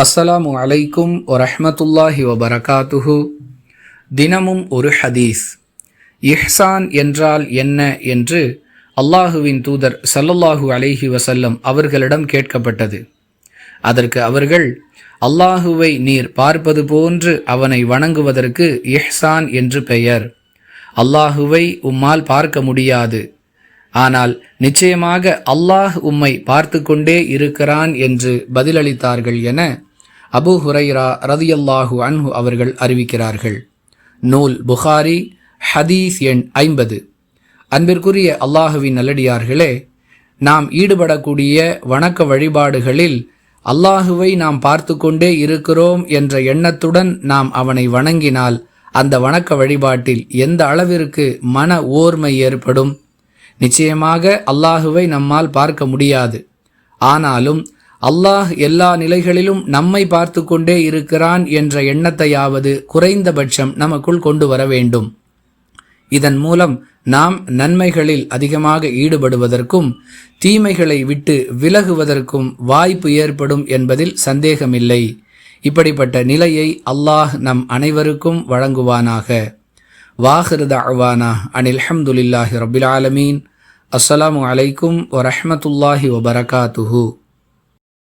அஸ்ஸலாமு அலைக்கும் வரஹ்மத்துல்லாஹி வபரகாத்துஹு. தினமும் ஒரு ஹதீஸ். இஹ்சான் என்றால் என்ன என்று அல்லாஹுவின் தூதர் சல்லல்லாஹு அலைஹி வசல்லம் அவர்களிடம் கேட்கப்பட்டது. அதற்கு அவர்கள் அல்லாஹுவை நீர் பார்ப்பது போன்று அவனை வணங்குவதற்கு இஹ்சான் என்று பெயர். அல்லாஹுவை உம்மால் பார்க்க முடியாது. ஆனால் நிச்சயமாக அல்லாஹ் உம்மை பார்த்து கொண்டே இருக்கிறான் என்று பதிலளித்தார்கள் என அபு ஹுரைரா ரதியல்லாஹு அன்ஹு அவர்கள் அறிவிக்கிறார்கள். நூல் புகாரி ஹதீஸ் எண் ஐம்பது. அன்பிற்குரிய அல்லாஹுவின் நல்லடியார்களே நாம் ஈடுபடக்கூடிய வணக்க வழிபாடுகளில் அல்லாஹுவை நாம் பார்த்து கொண்டே இருக்கிறோம் என்ற எண்ணத்துடன் நாம் அவனை வணங்கினால் அந்த வணக்க வழிபாட்டில் எந்த அளவிற்கு மன ஓர்மை ஏற்படும்? நிச்சயமாக அல்லாஹுவை நம்மால் பார்க்க முடியாது. ஆனாலும் அல்லாஹ் எல்லா நிலைகளிலும் நம்மை பார்த்து கொண்டே இருக்கிறான் என்ற எண்ணத்தையாவது குறைந்தபட்சம் நமக்குள் கொண்டு வர வேண்டும். இதன் மூலம் நாம் நன்மைகளில் அதிகமாக ஈடுபடுவதற்கும் தீமைகளை விட்டு விலகுவதற்கும் வாய்ப்பு ஏற்படும் என்பதில் சந்தேகமில்லை. இப்படிப்பட்ட நிலையை அல்லாஹ் நம் அனைவருக்கும் வழங்குவானாக. வாஹிருத அவானா அனில் அஹமதுல்லாஹி ரபில் ஆலமீன். அஸ்ஸலாமு அலைக்கும் வரஹமத்துல்லாஹி வபரகாத்துஹூ.